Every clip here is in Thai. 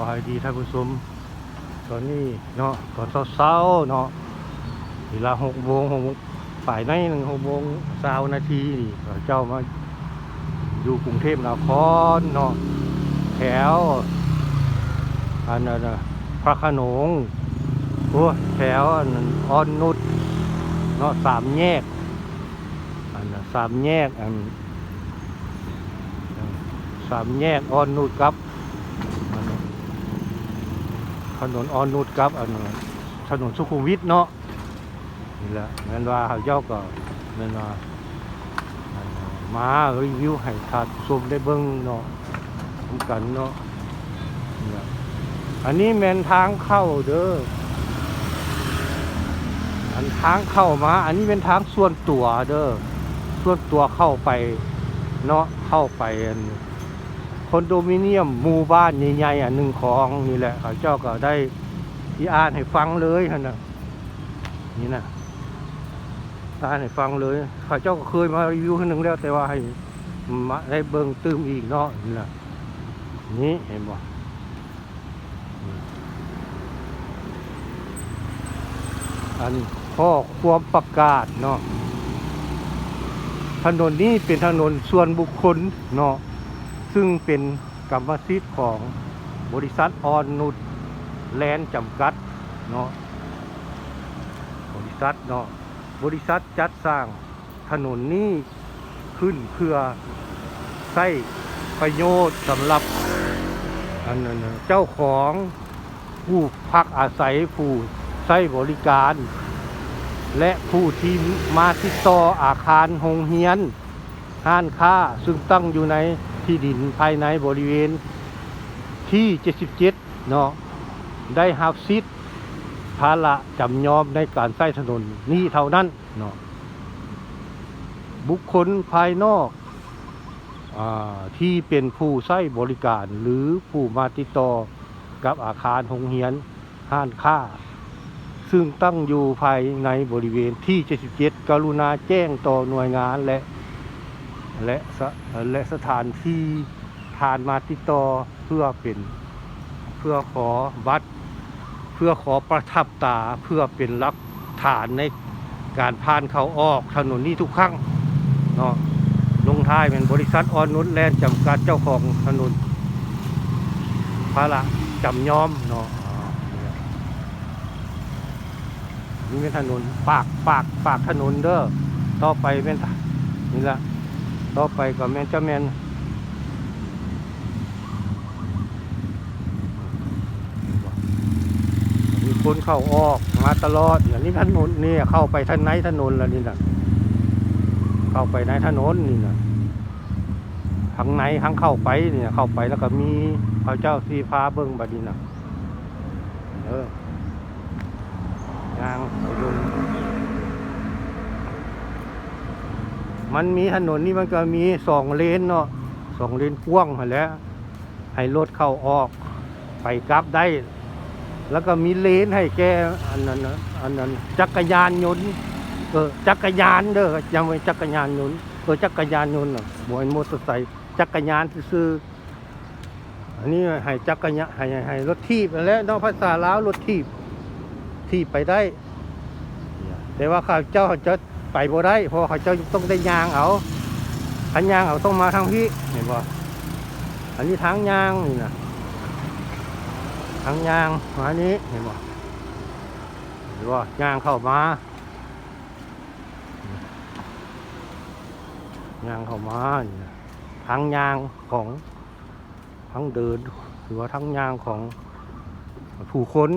วายดีท่านผู้ชมตอนนี้เนาะตอนเช้าๆเนาะเวลาหกโมงหกโมงฝ่ายในหนึ่งหกโมงสาวนาทีนี่เจ้ามาอยู่กรุงเทพนครเนาะแถวอันนั้นพระขนงโอ้แถวอันนั้นอ่อนนุชเนาะสามแยกอันนั้นสามแยกอันสามแยกอ่อนนุชครับ ถนนอ่อนนุชครับอันถนนสุขุมวิทเนาะนี่แหละงั้นว่าเขาเจ้าก็นั่นว่ามารีวิวให้ทานชมได้เบิ่งเนาะทำกันเนาะนี่แหละอันนี้แมนทางเข้าเด้ออันทางเข้ามา อันนี้เป็นทางส่วนตัวเด้อส่วนตัวเข้าไปเนาะเข้าไปอัน คอนโดมิเนียมหมู่บ้านใหญ่ๆอะหนึ่งของนี่แหละเขาเจ้าก็ได้ที่อ่านให้ฟังเลยหั่นะนี่นะอ่านให้ฟังเลยเขาเจ้าก็เคยมารีวิวครั้งหนึ่งแล้วแต่ว่าให้มาได้เบิ่งตื้มอีกเนาะนี่แหละนี่เห็นบ่อืมอันข้อความประกาศเนาะถนนนี้เป็นถนนส่วนบุคคลเนาะ ซึ่งเป็นกรรมสิทธิ์ของบริษัทออนนุชแลนด์จำกัดเนาะบริษัทเนาะบริษัทจัดสร้างถนนนี้ขึ้นเพื่อใช้ประโยชน์สำหรับอันนั้นเจ้าของผู้พักอาศัยผู้ใช้บริการ และผู้ที่มาติดต่ออาคารโรงเรียนห้านค้าซึ่งตั้งอยู่ใน ที่ดินภายในบริเวณที่ 77 เนาะได้หับซิทธิ์ภาระจำยอมในการใช้ถนนนี้เท่านั้นเนาะบุคคลภายนอกอที่เป็นผู้ใช้บริการหรือผู้มาติดต่อกับอาคารโรงเรียนห้านค้าซึ่งตั้งอยู่ภายในบริเวณที่ 77 กรุณาแจ้งต่อหน่วยงานและ และสและสถานที่ผ่านมาติดต่อเพื่อเป็นเพื่อขอบัตรเพื่อขอประทับตาเพื่อเป็นหลักฐานในการผ่านเข้าออกถนนนี้ทุกครั้งเนาะลงท้ายเป็นบริษัทออนนุชแลนด์จำกัดเจ้าของถนนภาระละจำยอมเนาะนี่เป็นถนนปากปากปากถนนเด้อต่อไปเป็นนี่ละ ต่อไปก็แม่นเจ้าแม่นมีคนเข้าออกมาตลอดอย่างนี้ถนนนี่เข้าไปท่างไหนถนนแล้วนี่นะเข้าไปในถนนนี่นะทางไหนทางเข้าไปเนี่ยเข้าไปแล้วก็มีพระเจ้าสีฟ้าเบิ้งบัดนี้นะเออยางไปดู มันมีถนนนี่มันก็มีสองเลนเนาะสองเลนกว้างหั่นแหล้วให้รถเข้าออกไปกลับได้ แล้วก็มีเลนให้แกอันนั้นนะอันนั้นจักรยานยนต์เออจักรยานเด้อยังไม่จักรยานยนต์เออจักรยานยนต์น่ะบวยมอเตอร์ไซค์จักรยานซื้อๆอันนี้ให้จักรยานให้ให้รถทีบนั่นแหล้วเนาะภาษาลาวรถทีบทีบไปได้ แต่ว่าข้าเจ้าเขาจะ ไปบ่ได้เพราะเขาเจ้าต้องได้ยางเอาทันยางเอาต้องมาทางพี่เห็นบ่อันนี้ทางยางนี่นะทางยางมานี้เห็นบ่เห็นบ่ยางเข้ามายางเข้ามานี่นะทางยางของทางเดินหรือว่าทางยางของผู้คน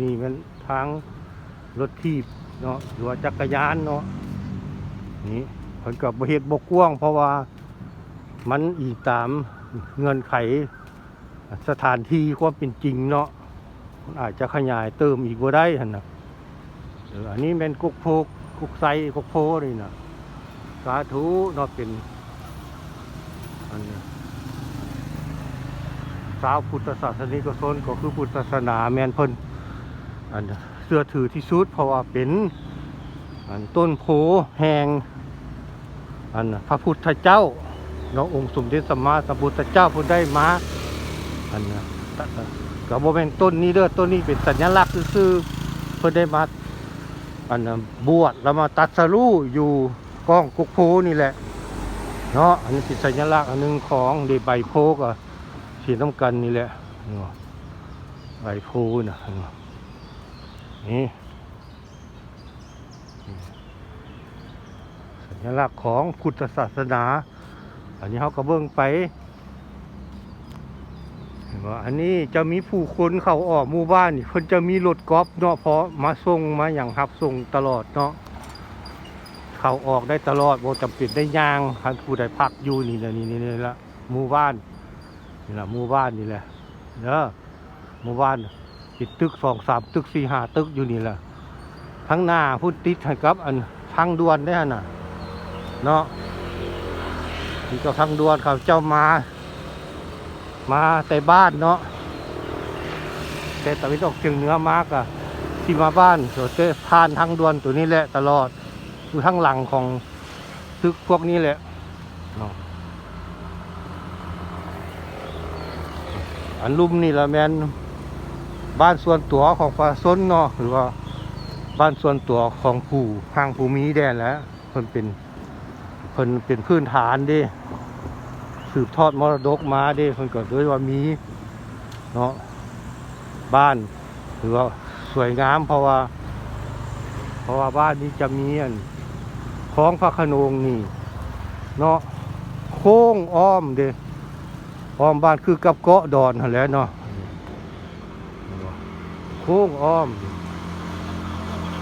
นี่เป็นทางรถทีบเนาะหรือว่าจักรยานเนาะ นี่เพิ่นกับ่เฮ็ดบกกว้าง เพราะว่ามันอีกตามเงื่อนไขสถานที่ความเป็นจริงเนาะมันอาจจะขยายเติมอีกบ่ได้หั่นน่ะอันนี้เป็นกุกโพกกุกไซกุกโพนี่นะสาธุเนาะเป็นอันนี้สาวพุทธศาสนิกชนก็คือพุทธศาสนาแมนเพิ่นอันเสื้อถือที่สุดเพราะว่าเป็น อันต้นโพแหงอันพระพุทธเจ้าเนาองค์สมเด็จสัมมาสัมพุทธเจ้าผู้ได้มาอันกับโมเมนต้นนี้เด้อต้นนี้เป็นสัญลักษณ์ซื่อเพื่อได้มาอันบวชแล้วมาตัดสรู้อยู่กองกุกโพนี่แหละเนาะอันนี้เป็นสัญลักษณ์อันหนึ่งของเดบใบโพก็สีน้ำกันนี่แหละใบโพนะเนาะนี่สั ญลักษณ์ของพุทธศาสนา อันนี้เขาก็เบิ่งไปเห็นว่าอันนี้จะมีผู้คนเข้าออกหมู่บ้านนี่เพิ่นจะมีรถกอล์ฟเนาะเพราะมาส่งมาอย่างรับส่งตลอดเนาะเข้าออกได้ตลอดบ่จำเป็นได้ย่างคันผู้ใดพักอยู่นี่ละนี่นี่นี่ละหมู่บ้านนี่ละหมู่บ้านนี่แหละเด้อหมู่บ้านติดตึกสองสามตึกสี่ห้าตึกอยู่นี่แหละทั้งหน้าพุ่นติดกับ อันทางด่วนได้ขนน่ะ เนาะนี่ก็ทางด่วนเขาเจ้ามา มาแต่บ้านเนาะแต่ตะวันออกเฉียงเหนือมากอะที่มาบ้านเดี๋ยวจะผ่านทางด่วนตัวนี้แหละตลอดอยู่ทางหลังของตึกพวกนี้แหละเนาะอันลุ่มนี่ละแมนบ้านส่วนตัวของฟ้าซนเนาะหรือว่าบ้านส่วนตัวของผู้ห้างผู้มีแดนแล้วเพิ่นเป็น เพิ่นเป็นพื้นฐานเดิสืบทอดมรดกมาเด้เพิ่นก็ด้วยว่ามีเนาะบ้านหรือว่าสวยงามเพราะว่า เพราะว่าบ้านนี้จะมีอันคลองพระขนงนี่เนาะโค้งอ้อมเด้อ้อมบ้านคือกับเกาะดอนหั่นแหล้วเนาะโค้งอ้อม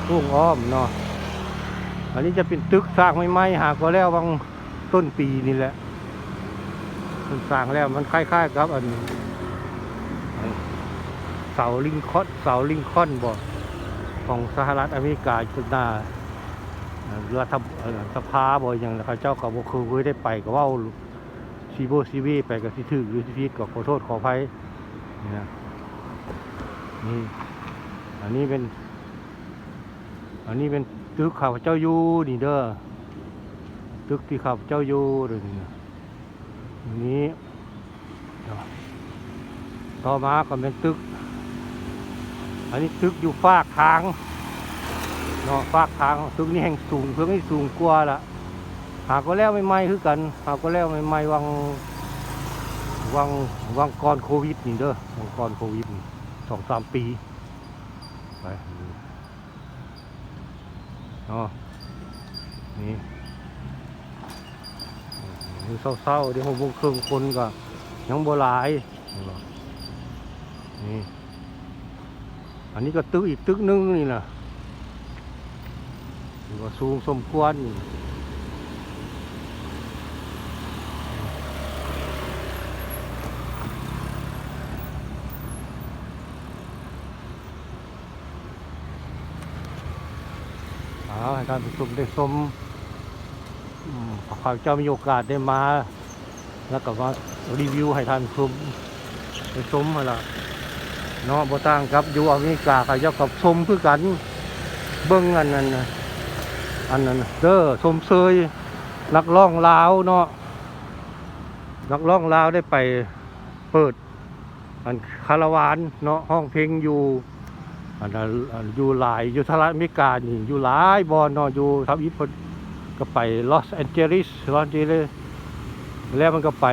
โค้งอ้อมเนาะ อันนี้จะเป็นตึกสร้างใหม่ๆหากว่าแล้วบางต้นปีนี่แหละมันสร้างแล้วมันคล้ายๆกับ อันเสาลิงคอนเสาลิงคอนบ่ของสหรัฐอเมริกาจุดหน้าเรือทับสภาบ่อย่างเขาเจ้าก็บ่เคยได้ไปก็เว้าซีโบซีวีไปก็สิถึกหรือสิผิดก็ขอโทษขออภัยนี่นะนี่อันนี้เป็น อันนี้เป็น ตึกข้าพเจ้าอยู่นี่เด้อตึกที่ข้าพเจ้าอยู่เด้อนี่นี้ต่อมาก็เป็นตึก อันนี้ตึกอยู่ฟากทางเนาะฟากทางตึกนี้แห่งสูงเพิ่งนี่สูงกว่าละหาก็แล้วไม่ไหม้คือกัน หาก็แล้วไม่ไหม้วังวังวังก่อนโควิดนี่เด้อวังก่อนโควิดสองสามปีไป ดูเนาะนี่มือเศร้าๆเดี๋ยวหกโมงครึ่งคนก็ยังโบหลายนี่ อันนี้ก็ตึกอีกตึกนึงนี่นะถือว่าสูงสมควร เอาให้ท่านผู้ชมได้ชมข้าพเจ้ามีโอกาสได้มา แล้วก็มารีวิวให้ท่านชมไปชมมาละเนาะบ่ต่างกับอยู่อเมริกาเขาเจ้ากับชมคือกัน เบิ้งอันนั้นอันนั้นเด้อชมเซยนักร้องลาวเนาะนักร้องลาวได้ไปเปิดอันคาราวานเนาะห้องเพลงอยู่ อันนั้นอยู่หลายอยู่สหรัฐอเมริกานี่อยู่หลายบอนนาะอยู่ทับอิฐก็ไปลอสแอนเจลิสลอสแอนเจลิสแล้วมันก็ไป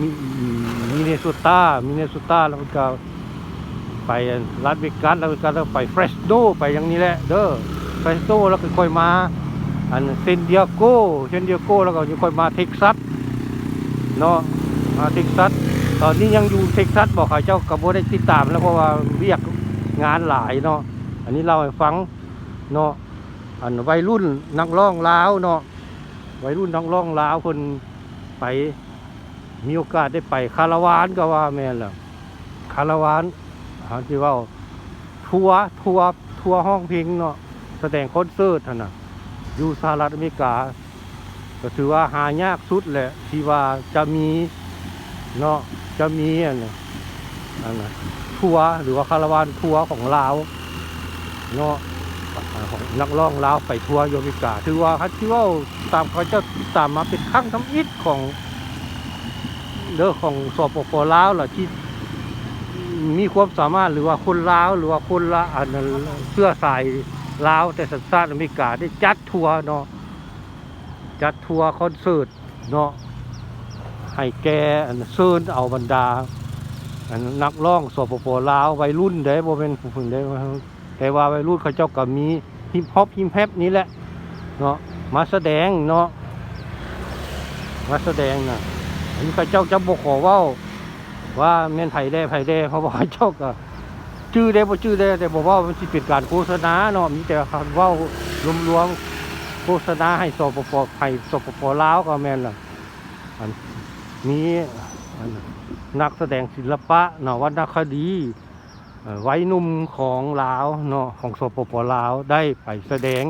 มินเนโซตามินเนโซตาแล้วมันก็ไปลาสเวกัสแล้วมันก็แล้วไปเฟรสโดไปอย่างนี้แหละเด้อเฟรสโดแล้วก็ค่อยมาอันเซนเดียโกเซนเดียโกแล้วก็ยังค่อยมาเท็กซัสเนาะมาเท็กซัสตอนนี้ยังอยู่เท็กซัสบอกเขาเจ้ากับโบได้ติดตามแล้วเพราะว่าเรียก งานหลายเนาะอันนี้เล่าให้ฟังเนาะอันวัยรุ่นนักร้องลาวเนาะวัยรุ่นนักร้องลาวคนไปมีโอกาสได้ไปคาราวานก็ว่าแม่นแหละคาราวานหาที่ว่าทัวร์ทัวร์ทัวร์ห้องเพลงเนาะแสดงคอนเสิร์ตนน่ะอยู่สหรัฐอเมริกา ก็ถือว่าหายากสุดแหละที่ว่าจะมีเนาะจะมีอันน่ะอันน่ะ ทัวร์หรือว่าคาราวานทัวร์ของลาวเนาะของนักร้องลาวไปทัวร์โยมิกาถือว่าเขาที่ว่าตามเขาจ้าตามมาเป็นครั้งทำอิฐของเด้องของสปปลาวล่ะที่มีความสามารถหรือว่าคนลาวหรือว่าคนละอันเสื้อสายลาวแต่สัญชาติอเมริกาได้จัดทัวร์เนาะจัดทัวร์คอนเสิร์ตเนาะให้แกอันเชิญเอาบรรดา อันนักร้องสปปลาววัยรุ่นได้บ่เป็นผู้ฝึกได้แต่ว่าวัยรุ่นเขาเจ้าก็มีฮิปฮอปฮิปแฮปนี่แหละเนาะมาแสดงเนาะมาแสดงนะอันนี้เขาเจ้าจะบ่ขอว้าว่าแม่นไผได้ไผได้เพราะว่าเจ้าก็ชื่อได้บ่ชื่อได้แต่บอกว่ามันสิเป็นการโฆษณาเนาะมีแต่คำว้ารวมๆโฆษณาให้สปปไผสปปลาวก็แม่นล่ะอันมีอัน นักแสดงศิลปะเนาะวรรณคดีเอ่อวัยหนุ่มของลาวเนาะของสปปลาวได้ไปแสดง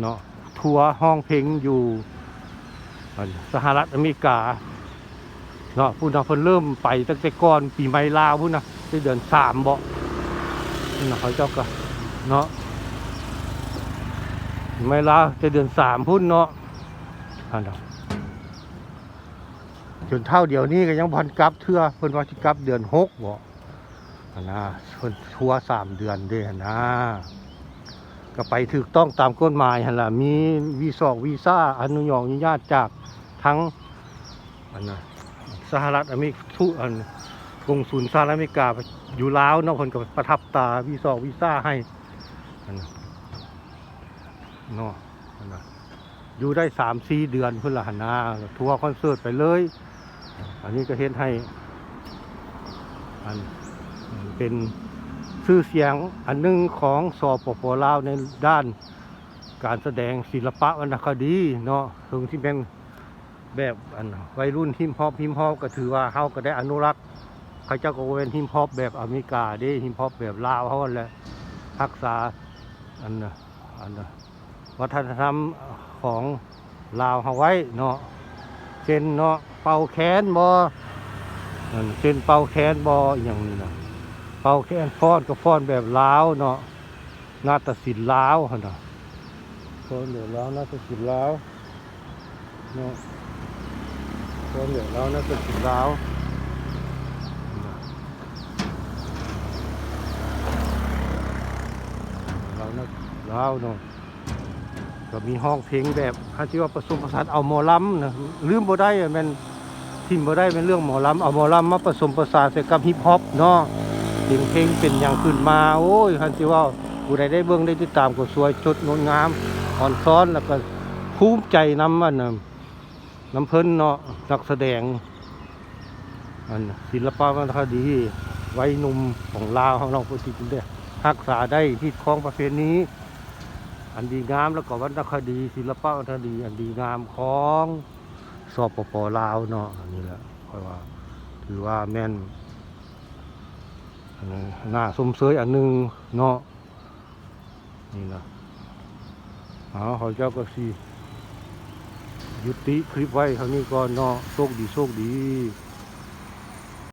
เนาะทัวร์ห้องเพลงอยู่สหรัฐอเมริกาเนาะพูดนะเพิ่นเริ่มไปตั้งแต่ก่อนปีใหม่ลาวพูดนะในเดือนสามบ่นี่นะเขาเจ้าก็เนาะปีใหม่ลาวแต่เดือนสามพุ่นเนาะอันนั้น จนเท่าเดียวนี้ก็ยังพันกลับเทื่อเพิ่นว่าสิกลับเดือนหกบ่นะเพิ่นทัวร์สามเดือนเด้นะก็ไปถูกต้องตามกฎหมายหั่นล่ะมีวีซ่าวีซ่าอนุญาตอนุญาตจากทั้งอันนะสหรัฐอเมริกาทุอันกงศูนย์สหรัฐอเมริกาอยู่ลาวเนาะคนก็ประทับตาวีซ่าวีซ่าให้อันนะเนาะอันน่ะอยู่ได้สามสี่เดือนเพื่อนละหันนาทัวร์คอนเสิร์ตไปเลย อันนี้ก็เฮ็ดให้อันเป็นชื่อเสียงอันหนึงของสอปปลาวในด้านการแสดงศิลปะวรรณคดีเนาะถึงที่เป็นแบบอันวัยรุ่นฮิมฮอปฮิมฮอปก็ถือว่าเฮาก็ได้อนุรักษ์เขาเจ้าก็เป็นฮิมฮอปแบบอเมริกาเด้ฮิมฮอปแบบลาวเฮาแหละรักษาอันอันวัฒนธรรมของลาวเฮาไว้เนาะ เช่นเนาะเป่าแคนบอเช่นเป่าแคนบ่อย่างนี้นะเป่าแคนฟ้อนก็ฟ้อนแบบลาวเนาะนาฏศิลป์ลาวนน่ะฟ้อนแบบลาวนาฏศิลป์ลาวเนาะตัวเหลืองแล้วน่าจะถึงแล้วเราน่าล้วเนาะ ก็มีห้องเพลงแบบถ้าที่ว่าผสมผสานเอาหมอลำนะลืมบ่ได้มันทิมบ่ได้เป็นเรื่องหมอลำเอาหมอลำมาผสมผสานใส่กับฮิปฮอปเนาะเสียงเพลงเป็นอย่างขึ้นมาโอ้ยคันที่ว่าผู้ใดได้เบิ่งได้ติดตามก็สวยชดงดงามอ่อนซ้อนแล้วก็ภูมิใจนำมันน้ำเพิ่นเนาะนักแสดงอันศิลปะวัฒนคดีวัยนุ่มของลาวของเราพุทธิคุณเด้รักษาได้ที่คล้องประเพณี อันดีงามแล้วก็วรรณคดี ศิลปะวัฒนคดี อันดีงามของสปปลาวเนาะอันนี้แหละค่อยว่า ถือว่าแม่นอันนี้น่าสมเสยอันหนึ่งเนาะนี่นะเอาขาเจ้าก็สียุติคลิปไว้เท่านี้ก่อนเนาะโชคดีโชคดี